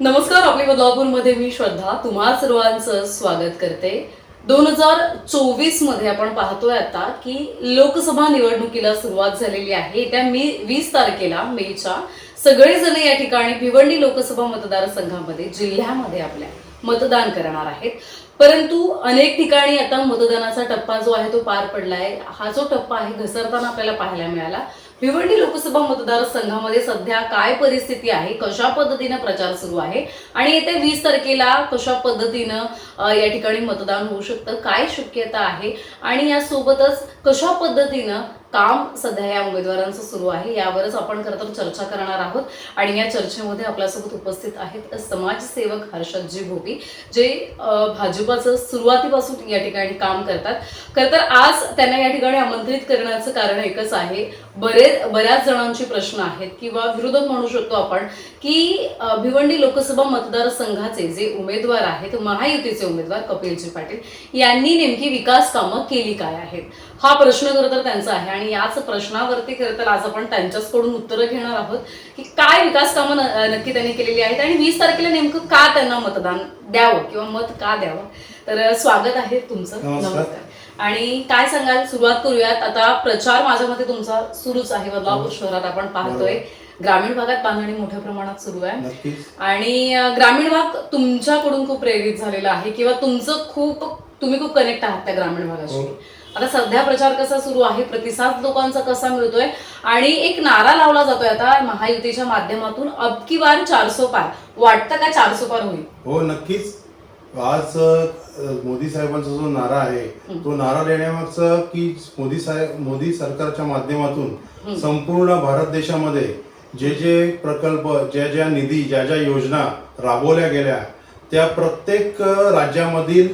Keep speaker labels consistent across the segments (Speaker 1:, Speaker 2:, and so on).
Speaker 1: नमस्कार आपली बदलापूरमध्ये मी श्रद्धा. तुम्हा सर्वांचं स्वागत करते. दोन हजार चोवीसमध्ये आपण पाहतोय आता की लोकसभा निवडणुकीला सुरुवात झालेली आहे. त्या मी वीस तारखेला मेच्या सगळेजण या ठिकाणी भिवंडी लोकसभा मतदारसंघामध्ये जिल्ह्यामध्ये आपल्या मतदान करणार आहेत. परंतु अनेक ठिकाणी आता मतदानाचा टप्पा जो आहे तो पार पडलाय. हा जो टप्पा आहे घसरताना आपल्याला पाहायला मिळाला. भिवंडी लोकसभा मतदारसंघामध्ये सध्या काय परिस्थिती आहे? कशा पद्धतीनं प्रचार सुरू आहे? आणि येत्या वीस तारखेला कशा पद्धतीनं या ठिकाणी मतदान होऊ शकतं? काय शक्यता आहे? आणि यासोबतच कशा पद्धतीनं काम सध्या या उमेदवारांचं सुरू आहे. यावरच आपण खरं तर चर्चा करणार आहोत. आणि या चर्चेमध्ये आपल्यासोबत उपस्थित आहेत समाजसेवक हर्षदजी भोगी जे भाजपाचं सुरुवातीपासून या ठिकाणी काम करतात. खरं तर आज त्यांना या ठिकाणी आमंत्रित करण्याचं कारण एकच आहे. बरेच बऱ्याच जणांचे प्रश्न आहेत किंवा विरोधक म्हणू शकतो आपण की भिवंडी लोकसभा मतदारसंघाचे जे उमेदवार आहेत महायुतीचे उमेदवार कपिलजी पाटील यांनी नेमकी विकास कामं केली काय आहेत? हा प्रश्न खरं तर त्यांचा आहे. आणि याच प्रश्नावरती खरं तर आज आपण त्यांच्याचकडून उत्तरं घेणार आहोत की काय विकास कामं नक्की त्यांनी केलेली आहेत. आणि वीस तारखेला नेमकं का त्यांना मतदान द्यावं किंवा मत का द्यावं? तर स्वागत आहे तुमचं.
Speaker 2: नमस्कार.
Speaker 1: आणि काय सांगाल? सुरुवात करूयात. आता प्रचार माझ्या मते तुमचा सुरूच आहे. बदलापूर शहरात आपण पाहतोय. ग्रामीण भागात बांधणी मोठ्या प्रमाणात सुरू आहे. आणि ग्रामीण भाग तुमच्याकडून खूप प्रेरित झालेला आहे किंवा तुमचं खूप तुम्ही खूप कनेक्ट आहात त्या ग्रामीण भागाशी.
Speaker 2: हो.
Speaker 1: आता सध्या प्रचार कसा सुरू आहे? प्रतिसाद लोकांचा कसा मिळतोय? आणि एक नारा लावला जातोय आता महायुतीच्या माध्यमातून अबकी बार चारसो पार. वाटतं का चारसो पार होईल?
Speaker 2: हो नक्कीच. आज मोदी साहेबांचा जो नारा आहे तो नारा देण्यामागचं की मोदी साहेब मोदी सरकारच्या माध्यमातून संपूर्ण भारत देशामध्ये जे जे प्रकल्प ज्या ज्या निधी ज्या ज्या योजना राबवल्या गेल्या त्या प्रत्येक राज्यामधील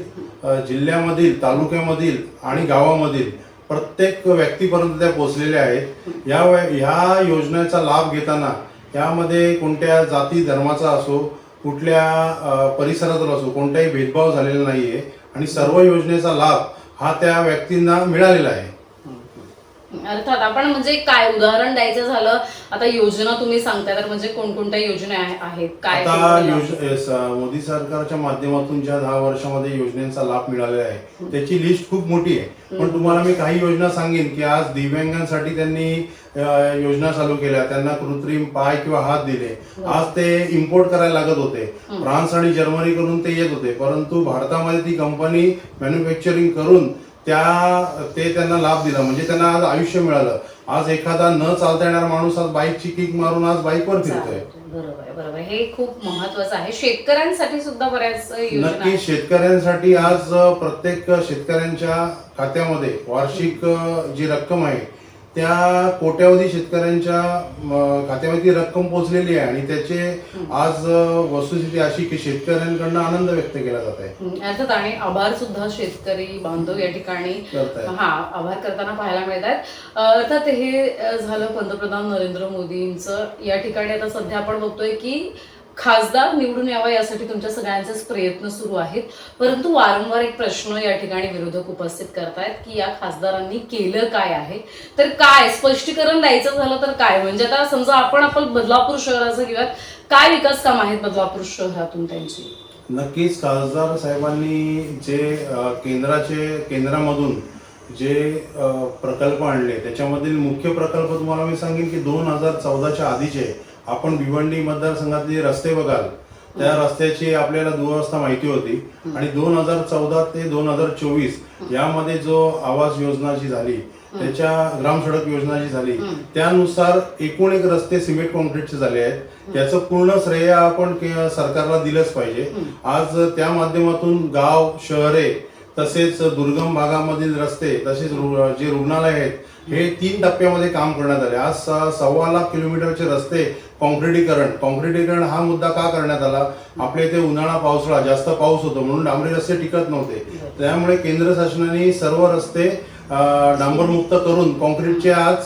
Speaker 2: जिल्ह्यामधील तालुक्यामधील आणि गावामधील प्रत्येक व्यक्तीपर्यंत त्या पोचलेल्या आहेत. या ह्या योजनेचा लाभ घेताना यामध्ये कोणत्या जाती धर्माचा असो कुठल्या अ, असो कोणताही भेदभाव झालेला नाही आहे आणि सर्व योजनेचा लाभ हा त्या व्यक्तींना मिळालेला आहे.
Speaker 1: अर्थात आपण म्हणजे काय उदाहरण द्यायचं झालं आता योजना तुम्ही सांगताय तर म्हणजे कोणकोणत्या योजना आहे- आहेत? काय
Speaker 2: आता योज- मोदी सरकारच्या माध्यमातून ज्या दहा वर्षामध्ये योजनेचा लाभ मिळालेला आहे त्याची लिस्ट खूप मोठी आहे. पण तुम्हाला मी काही योजना सांगेन की आज दिव्यांगांसाठी त्यांनी अ, योजना चालू केल्या त्यांना कृत्रिम पाय किंवा हात दिले. आज ते इम्पोर्ट करायला लागत होते. फ्रान्स आणि जर्मनी करून ते येत होते. परंतु भारतामध्ये ती कंपनी मॅन्युफॅक्चरिंग करून त्या ते त्यांना लाभ दिला. म्हणजे त्यांना आज आयुष्य मिळालं. आज एखादा न चालता येणार माणूस आज बाईकची किक मारून आज बाईकवर फिरतोय.
Speaker 1: बरोबर. हे खूप महत्वाचं आहे. शेतकऱ्यांसाठी सुद्धा बऱ्याच योजना
Speaker 2: नक्की
Speaker 1: आहेत.
Speaker 2: शेतकऱ्यांसाठी आज प्रत्येक शेतकऱ्यांच्या खात्यामध्ये वार्षिक जी रक्कम आहे त्या कोट्यावधी शेतकऱ्यांच्या म, खात्यामध्ये ती रक्कम पोहोचलेली आहे आणि त्याचे आज वस्तुस्थिती अशी की शेतकऱ्यांकडनं आनंद व्यक्त केला जात आहे.
Speaker 1: अर्थात आणि आभार सुद्धा शेतकरी बांधव या ठिकाणी. हा आभार करताना पाहायला मिळत आहेत. अर्थात हे झालं पंतप्रधान नरेंद्र मोदींचं. या ठिकाणी आता सध्या आपण बघतोय की खासदार निवडून यावा यासाठी तुमच्या सगळ्यांचेच प्रयत्न सुरू आहेत. परंतु वारंवार एक प्रश्न या ठिकाणी विरोधक उपस्थित करतायत की या खासदारांनी केलं काय आहे? तर काय? स्पष्टीकरण द्यायचं झालं तर काय? म्हणजे आता समजा आपण आपण बदलापूर शहराचं घेऊयात. काय विकास काम आहेत बदलापूर शहरातून त्यांची?
Speaker 2: नक्कीच खासदार साहेबांनी जे केंद्राचे केंद्रामधून जे प्रकल्प आणले त्याच्यामधील मुख्य प्रकल्प तुम्हाला मी सांगेन की दोन हजार चौदाच्या आधीचे आपण भिवंडी मतदारसंघातले रस्ते बघाल त्या रस्त्याची आपल्याला दुरवस्था माहिती होती. आणि दोन हजार चौदा ते दोन हजार चोवीस यामध्ये जो आवास योजना जी झाली त्याच्या ग्रामसडक योजना जी झाली त्यानुसार एकूण एक रस्ते सिमेंट कॉन्क्रीटचे झाले आहेत. याचं पूर्ण श्रेय आपण सरकारला दिलंच पाहिजे. आज त्या माध्यमातून गाव शहरे तसेच दुर्गम भागामधील रस्ते तसेच जे रुग्णालय आहेत हे तीन टप्प्यामध्ये काम करण्यात आले. आज सव्वा लाख किलोमीटरचे रस्ते कॉन्क्रिटीकरण. कॉन्क्रिटीकरण हा मुद्दा का करण्यात आला? आपल्या इथे उन्हाळा पावसाळा जास्त पाऊस होतो म्हणून डांबरी रस्ते टिकत नव्हते. त्यामुळे केंद्र शासनाने सर्व रस्ते डांबरमुक्त करून कॉन्क्रीटचे आज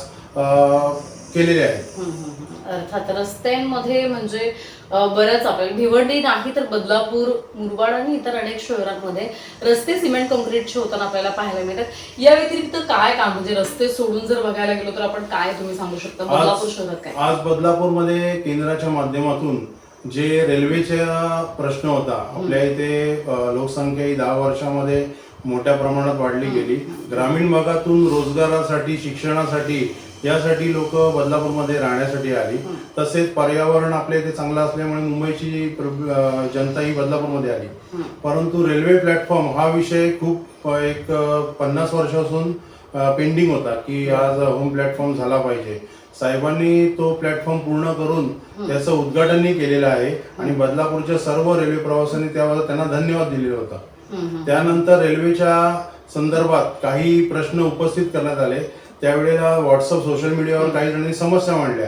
Speaker 2: केलेले आहेत.
Speaker 1: अर्थात रस्त्यांमध्ये म्हणजे बऱ्याच आपल्याला भिवंडी नाही तर बदलापूर मुरबाड आणि इतर अनेक शहरांमध्ये रस्ते सिमेंट कॉन्क्रीटचे होताना आपल्याला पाहायला मिळतात. या व्यतिरिक्त काय काम? म्हणजे रस्ते सोडून जर बघायला गेलो तर आपण काय तुम्ही सांगू शकता? बदलापूर शहरात काय?
Speaker 2: आज बदलापूरमध्ये केंद्राच्या माध्यमातून जे रेल्वेचा प्रश्न होता आपल्या इथे लोकसंख्या ही दहा वर्षामध्ये मोठ्या प्रमाणात वाढली गेली. ग्रामीण भागातून रोजगारासाठी शिक्षणासाठी यासाठी लोक बदलापूरमध्ये राहण्यासाठी आली. तसेच पर्यावरण आपल्या इथे चांगलं असल्यामुळे मुंबईची जनता ही बदलापूरमध्ये आली. परंतु रेल्वे प्लॅटफॉर्म हा विषय खूप एक पन्नास वर्षापासून पेंडिंग होता की आज होम प्लॅटफॉर्म झाला पाहिजे. साहेबांनी तो प्लॅटफॉर्म पूर्ण करून त्याचं उद्घाटनही केलेलं आहे आणि बदलापूरच्या सर्व रेल्वे प्रवाशांनी त्यावर त्यांना धन्यवाद दिलेला होता. त्यानंतर रेल्वेच्या संदर्भात काही प्रश्न उपस्थित करण्यात आले. त्यावेळेला व्हॉट्सअप सोशल मीडियावर काही जणांनी समस्या मांडल्या.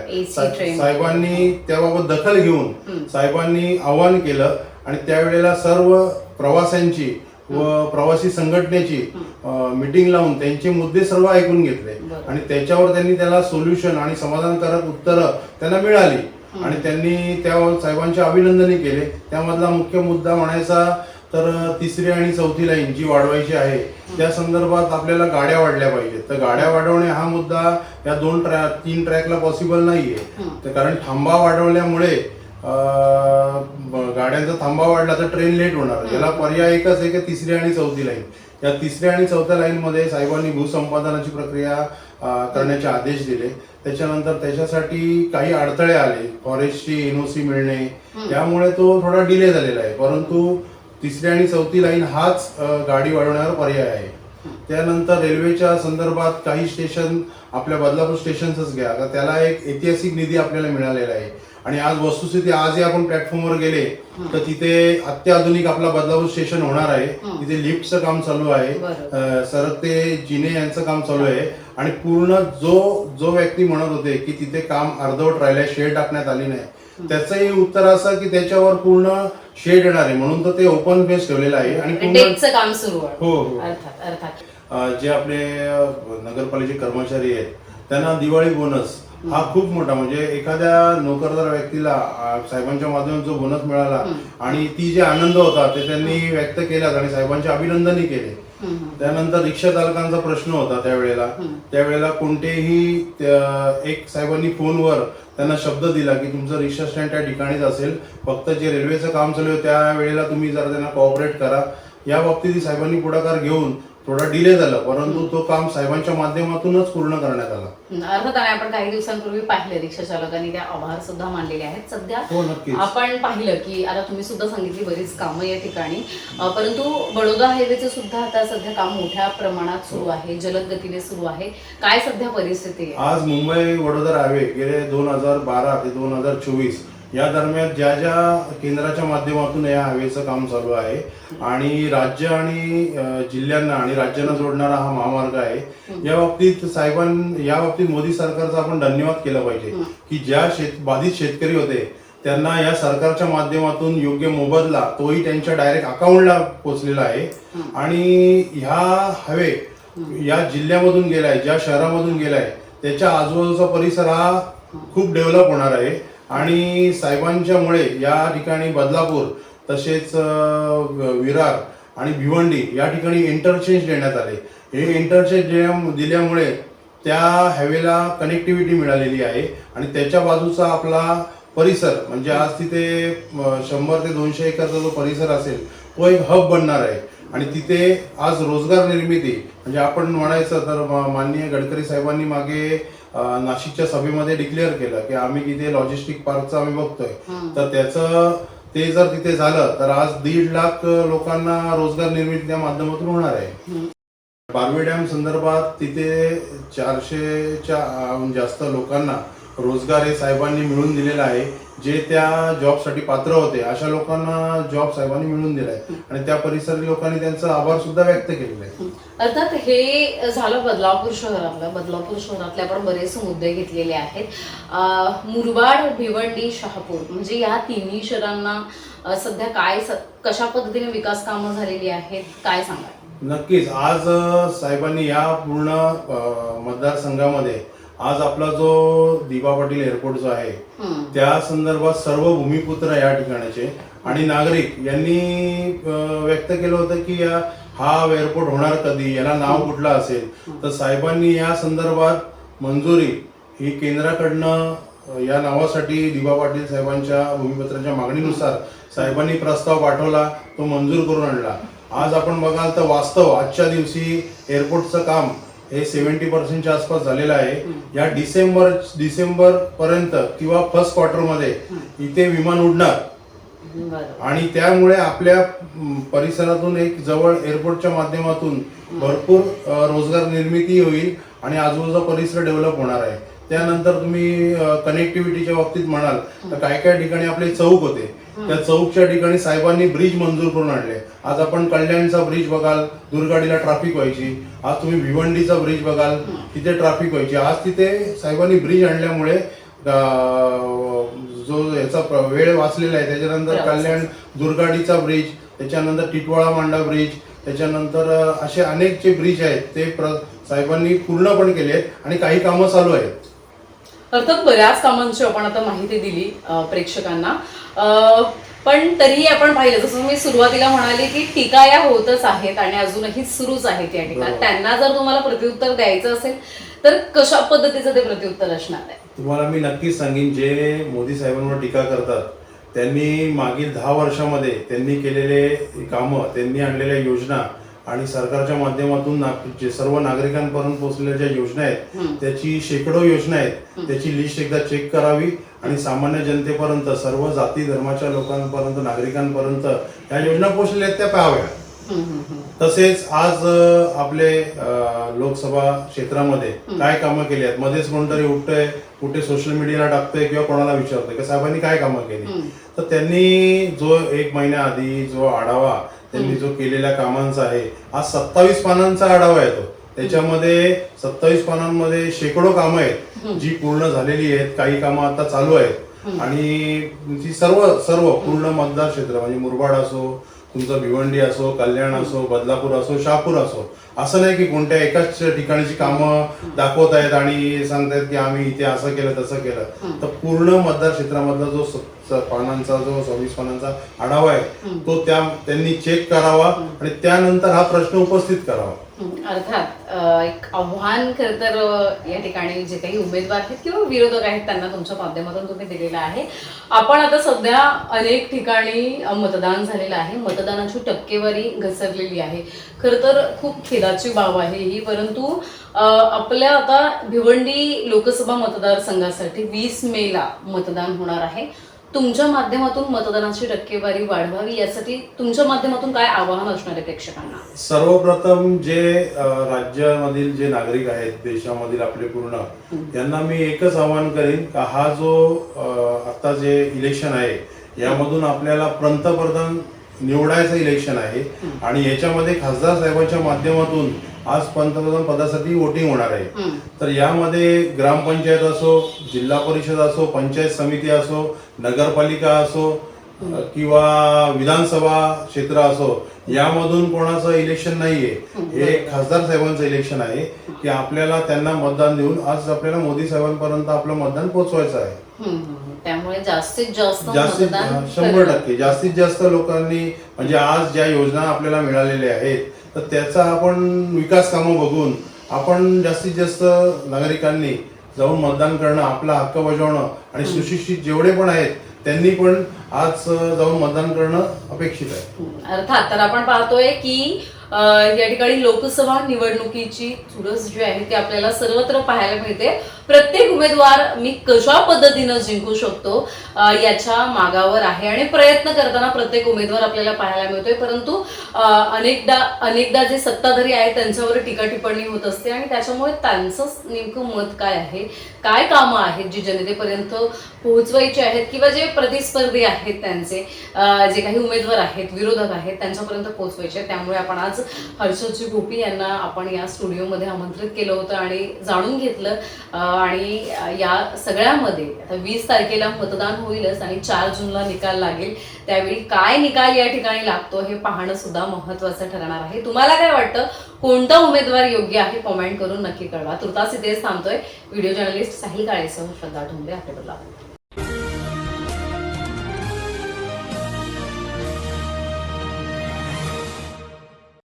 Speaker 2: साहेबांनी त्याबाबत दखल घेऊन साहेबांनी आवाहन केलं आणि त्यावेळेला सर्व प्रवाशांची व प्रवासी संघटनेची मिटिंग लावून त्यांचे मुद्दे सर्व ऐकून घेतले. आणि त्याच्यावर त्यांनी त्याला सोल्युशन आणि समाधानकारक उत्तरं त्यांना मिळाली. आणि त्यांनी त्या साहेबांचे अभिनंदनही केले. त्यामधला मुख्य मुद्दा म्हणायचा तर तिसरी आणि चौथी लाईन जी वाढवायची आहे त्या संदर्भात आपल्याला गाड्या वाढल्या पाहिजेत. तर गाड्या वाढवणे हा मुद्दा या दोन ट्रॅक तीन ट्रॅकला पॉसिबल नाहीये. तर कारण थांबा वाढवल्यामुळे गाड्यांचा थांबा वाढला तर ट्रेन लेट होणार. याला पर्याय एकच आहे की तिसरी आणि चौथी लाईन. या तिसऱ्या आणि चौथ्या लाईन मध्ये साहेबांनी भूसंपादनाची प्रक्रिया करण्याचे आदेश दिले. त्याच्यानंतर त्याच्यासाठी काही अडथळे आले. फॉरेस्टची एनओसी मिळणे. त्यामुळे तो थोडा डिले झालेला आहे. परंतु तिसरी आणि चौथी लाईन हाच गाडी वाढवण्यावर पर्याय आहे. त्यानंतर रेल्वेच्या संदर्भात काही स्टेशन आपल्या बदलापूर स्टेशनच घ्या. तर त्याला एक ऐतिहासिक निधी आपल्याला मिळालेला आहे. आणि आज वस्तुस्थिती आजही आपण प्लॅटफॉर्मवर गेले तर तिथे अत्याधुनिक आपला बदलापूर स्टेशन होणार आहे. तिथे लिफ्टचं काम चालू आहे. सरकते जिने यांचं काम चालू आहे. आणि पूर्ण जो जो व्यक्ती म्हणत होते की तिथे काम अर्धवट राहिलंय शेड टाकण्यात आली नाही त्याचंही उत्तर असं की त्याच्यावर पूर्ण शेड येणार आहे. म्हणून तर ते ओपन बेस ठेवलेलं आहे आणि पूर्ण
Speaker 1: डेकचं काम सुरू आहे.
Speaker 2: हो, हो.
Speaker 1: अर्थात अर्थात.
Speaker 2: अ, जे आपले अ, नगरपालिकेचे कर्मचारी आहेत त्यांना दिवाळी बोनस हा खूप मोठा म्हणजे एखाद्या नोकरदार व्यक्तीला साहेबांच्या माध्यमातून जो बोनस मिळाला आणि ती जे आनंद होता ते त्यांनी व्यक्त केला आणि साहेबांचे अभिनंदनही केले. त्यानंतर रिक्षा चालकांचा प्रश्न होता त्यावेळेला. त्यावेळेला कोणतेही एक साहेबांनी फोनवर त्यांना शब्द दिला की तुमचं रिक्षा स्टँड त्या ठिकाणीच असेल फक्त जे रेल्वेचं काम चालू आहे त्या वेळेला तुम्ही जरा त्यांना कॉपरेट करा. या बाबतीत साहेबांनी पुढाकार घेऊन थोडा डिले झाला परंतु तो काम साहेबांच्या माध्यमातूनच पूर्ण करण्यात आला.
Speaker 1: हं, अर्थात आणि आपण काही दिवसांपूर्वी पाहिले रिक्षा चालकांनी त्या आभार सुद्धा मानलेले आहेत. सध्या
Speaker 2: हो नक्कीच.
Speaker 1: आपण पाहिलं की आता तुम्ही सुद्धा सांगितली बरीच कामं या ठिकाणी. अं, परंतु बडोदा हायवेचे सुद्धा आता सध्या काम मोठ्या प्रमाणात सुरू आहे जलद गतीने सुरू आहे. काय सध्या परिस्थिती आहे?
Speaker 2: आज मुंबई वडोदरा हायवे गेले दोन हजार बारा ते दोन हजार चोवीस या दरम्यान ज्या ज्या केंद्राच्या माध्यमातून या हायवेचं काम चालू आहे आणि राज्य आणि जिल्ह्यांना आणि राज्यांना जोडणारा हा महामार्ग आहे या बाबतीत साहेबां या बाबतीत मोदी सरकारचा आपण धन्यवाद केला पाहिजे की ज्या शेत बाधित शेतकरी होते त्यांना या सरकारच्या माध्यमातून योग्य मोबदला तोही त्यांच्या डायरेक्ट अकाउंटला पोहोचलेला आहे. आणि ह्या हवे या जिल्ह्यामधून गेलाय ज्या शहरामधून गेलाय त्याच्या आजूबाजूचा परिसर हा खूप डेव्हलप होणार आहे. आणि साहेबांच्यामुळे या ठिकाणी बदलापूर तसेच विरार आणि भिवंडी या ठिकाणी इंटरचेंज देण्यात आले. हे इंटरचेंज दिल्यामुळे त्या हॅवेला कनेक्टिव्हिटी मिळालेली आहे आणि त्याच्या बाजूचा आपला परिसर म्हणजे आज तिथे शंभर ते दोनशे एकरचा जो परिसर असेल तो एक हब बनणार आहे. आणि तिथे आज रोजगार निर्मिती म्हणजे आपण म्हणायचं तर माननीय गडकरी साहेबांनी मागे नाशिकच्या सभेमध्ये डिक्लेअर केलं की आम्ही तिथे लॉजिस्टिक पार्कचं आम्ही बघतोय. तर त्याचं ते जर तिथे झालं तर आज दीड लाख लोकांना रोजगार निर्मिती त्या माध्यमातून होणार आहे. बारवे डॅम संदर्भात तिथे चारशेच्या जास्त लोकांना रोजगार हे साहेबांनी मिळून दिलेला आहे. जे त्या जॉबसाठी पात्र होते अशा लोकांना जॉब साहेबांनी मिळून दिलाय. आणि त्या परिसरी लोकांनी त्यांचा आभार सुद्धा व्यक्त केलेला आहे.
Speaker 1: अर्थात हे झालं बदलापूर शहरातलं. बदलापूर शहरातले आपण बरेच मुद्दे घेतलेले आहेत. मुरबाड भिवंडी शहापूर. म्हणजे या तिन्ही शहरांना सध्या काय कशा पद्धतीने विकास कामं झालेली आहेत काय सांगा
Speaker 2: नक्कीच. आज साहेबांनी या पूर्ण मतदारसंघामध्ये आज आपला जो दिबा पाटील एअरपोर्ट जो आहे. त्या संदर्भात सर्व भूमिपुत्र या ठिकाणचे आणि नागरिक यांनी व्यक्त केलं होतं की या हा एअरपोर्ट होणार कधी याला नाव कुठलं असेल तर साहेबांनी या संदर्भात मंजुरी ही केंद्राकडनं या नावासाठी दिबा पाटील साहेबांच्या भूमिपत्राच्या मागणीनुसार साहेबांनी प्रस्ताव पाठवला तो मंजूर करून आणला आज आपण बघाल तर वास्तव आजच्या दिवशी एअरपोर्टचं काम हे सेव्हन्टी पर्सेंटच्या आसपास झालेलं आहे. या डिसेंबर डिसेंबर पर्यंत किंवा फर्स्ट क्वार्टरमध्ये इथे विमान उडणार. आणि त्यामुळे आपल्या परिसरातून एक जवळ एअरपोर्टच्या माध्यमातून भरपूर रोजगार निर्मिती होईल आणि आजूबाजूचा परिसर डेव्हलप होणार आहे. त्यानंतर तुम्ही कनेक्टिव्हिटीच्या बाबतीत म्हणाल तर काय काय ठिकाणी आपले चौक होते. त्या चौकच्या ठिकाणी साहेबांनी ब्रिज मंजूर करून आणले. आज आपण कल्याणचा ब्रिज बघाल दुर्गाडीला ट्रॅफिक व्हायची. आज तुम्ही भिवंडीचा ब्रिज बघाल तिथे ट्रॅफिक व्हायची. आज तिथे साहेबांनी ब्रिज आणल्यामुळे जो याचा वेळ वाचलेला आहे त्याच्यानंतर. कल्याण दुर्गाडीचा ब्रिज त्याच्यानंतर टिटवाळा मांडा ब्रिज त्याच्यानंतर असे अनेक जे ब्रिज आहेत ते प्र साहेबांनी पूर्ण पण केले आहेत आणि काही कामं चालू आहेत.
Speaker 1: अर्थात बऱ्याच कामांची आपण आता माहिती दिली प्रेक्षकांना. पण तरीही आपण पाहिलं जसं मी सुरुवातीला म्हणाले की टीका या होतच आहेत आणि अजूनही सुरूच आहेत या टीका.
Speaker 2: बरोबर.
Speaker 1: त्यांना जर तुम्हाला प्रत्युत्तर द्यायचं असेल तर कशा पद्धतीचं ते प्रत्युत्तर असणार आहे?
Speaker 2: तुम्हाला मी नक्कीच सांगेन जे मोदी साहेबांवर टीका करतात त्यांनी मागील दहा वर्षामध्ये त्यांनी केलेले कामं त्यांनी आणलेल्या योजना आणि सरकारच्या माध्यमातून जे सर्व नागरिकांपर्यंत पोहोचलेल्या ज्या योजना आहेत. त्याची शेकडो योजना आहेत त्याची लिस्ट एकदा चेक करावी आणि सामान्य जनतेपर्यंत सर्व जाती धर्माच्या लोकांपर्यंत नागरिकांपर्यंत या योजना पोहोचलेल्या आहेत त्या पाहाव्या. तसेच आज आपले लोकसभा क्षेत्रामध्ये काय कामं केली आहेत मध्येच कोणतरी उठतंय कुठे सोशल मीडियाला टाकतंय किंवा कोणाला विचारतोय की साहेबांनी काय कामं केली. तर त्यांनी जो एक महिन्याआधी जो आढावा त्यांनी जो केलेल्या कामांचा आहे आज सत्तावीस पानांचा आढावा आहे तो. त्याच्यामध्ये सत्तावीस पानांमध्ये शेकडो कामं आहेत जी पूर्ण झालेली आहेत काही कामं आता चालू आहेत. आणि ती सर्व सर्व पूर्ण मतदार क्षेत्र म्हणजे मुरबाड असो तुमचं भिवंडी असो कल्याण असो बदलापूर असो शहापूर असो असं नाही की कोणत्या एकाच ठिकाणची कामं दाखवत आहेत आणि सांगतायत की आम्ही इथे असं केलं तसं केलं. तर पूर्ण मतदार क्षेत्रामधला जो पानांचा जो सव्वीस पानांचा आढावा आहे तो त्या त्यांनी चेक करावा आणि त्यानंतर हा प्रश्न उपस्थित करावा.
Speaker 1: अर्थात एक आव्हान खरं तर या ठिकाणी जे काही उमेदवार आहेत किंवा विरोधक आहेत त्यांना तुमच्या माध्यमातून तुम्ही दिलेलं आहे. आपण आता सध्या अनेक ठिकाणी मतदान झालेलं आहे. मतदानाची टक्केवारी घसरलेली आहे. खरं तर खूप खेदाची बाब आहे ही परंतु आपल्या आता भिवंडी लोकसभा मतदारसंघासाठी वीस मेला मतदान होणार आहे. तुमच्या माध्यमातून मतदानाची टक्केवारी वाढवावी यासाठी तुमच्या माध्यमातून काय आवाहन असणार आहे प्रेक्षकांना?
Speaker 2: सर्वप्रथम जे अ, राज्यामधील जे नागरिक आहेत देशामधील आपले पूर्ण त्यांना मी एकच आवाहन करेन का हा जो अ, आता जे इलेक्शन आहे यामधून आपल्याला पंतप्रधान निवडायचं इलेक्शन आहे आणि याच्यामध्ये खासदार साहेबांच्या माध्यमातून आज पंतप्रधान पदासाठी वोटिंग होणार आहे. तर यामध्ये ग्रामपंचायत असो जिल्हा परिषद असो पंचायत समिती असो नगरपालिका असो किंवा विधानसभा क्षेत्र असो यामधून कोणाचं इलेक्शन नाहीये. हे खासदार साहेबांचं इलेक्शन आहे की आपल्याला त्यांना मतदान देऊन आज आपल्याला मोदी साहेबांपर्यंत आपलं मतदान पोहोचवायचं आहे.
Speaker 1: त्यामुळे जास्तीत जास्त
Speaker 2: जास्तीत शंभर. टक्के. जास्तीत जास्त लोकांनी म्हणजे आज ज्या योजना आपल्याला मिळालेल्या आहेत तर त्याचा आपण विकास कामं बघून आपण जास्तीत जास्त नागरिकांनी जाऊन मतदान करणं आपला हक्क बजावणं आणि सुशिक्षित जेवढे पण आहेत त्यांनी पण आज जाऊन मतदान करणं अपेक्षित आहे.
Speaker 1: अर्थात तर आपण पाहतोय की या ठिकाणी लोकसभा निवडणुकीची चुरस जी आहे ती आपल्याला सर्वत्र पाहायला मिळते प्रत्येक उमेदवार मी कशा पद्धतीनं जिंकू शकतो याच्या मागावर आहे आणि प्रयत्न करताना प्रत्येक उमेदवार आपल्याला पाहायला मिळतोय. परंतु अनेकदा अनेकदा जे सत्ताधारी आहेत त्यांच्यावर टीका टिप्पणी होत असते आणि त्याच्यामुळे त्यांचं नेमकं मत काय आहे? काय कामं आहेत जी जनतेपर्यंत पोहोचवायची आहेत किंवा जे प्रतिस्पर्धी आहेत त्यांचे? जे काही उमेदवार आहेत विरोधक आहेत त्यांच्यापर्यंत पोहोचवायचे त्यामुळे आपण आज हर्षदजी गोपी यांना आपण या स्टुडिओमध्ये आमंत्रित केलं होतं आणि जाणून घेतलं. आणि या सगळ्यामध्ये आता वीस तारखेला मतदान होईलच आणि चार जूनला निकाल लागेल त्यावेळी काय निकाल या ठिकाणी लागतो हे पाहणं सुद्धा महत्वाचं ठरणार आहे. तुम्हाला काय वाटतं? कोणता उमेदवार योग्य आहे? कॉमेंट करून नक्की कळवा. तुर्तास इथेच थांबतोय. व्हिडिओ जर्नलिस्ट साहिल काळेसह श्रद्धा ढोंबरे आपल्याबरोबर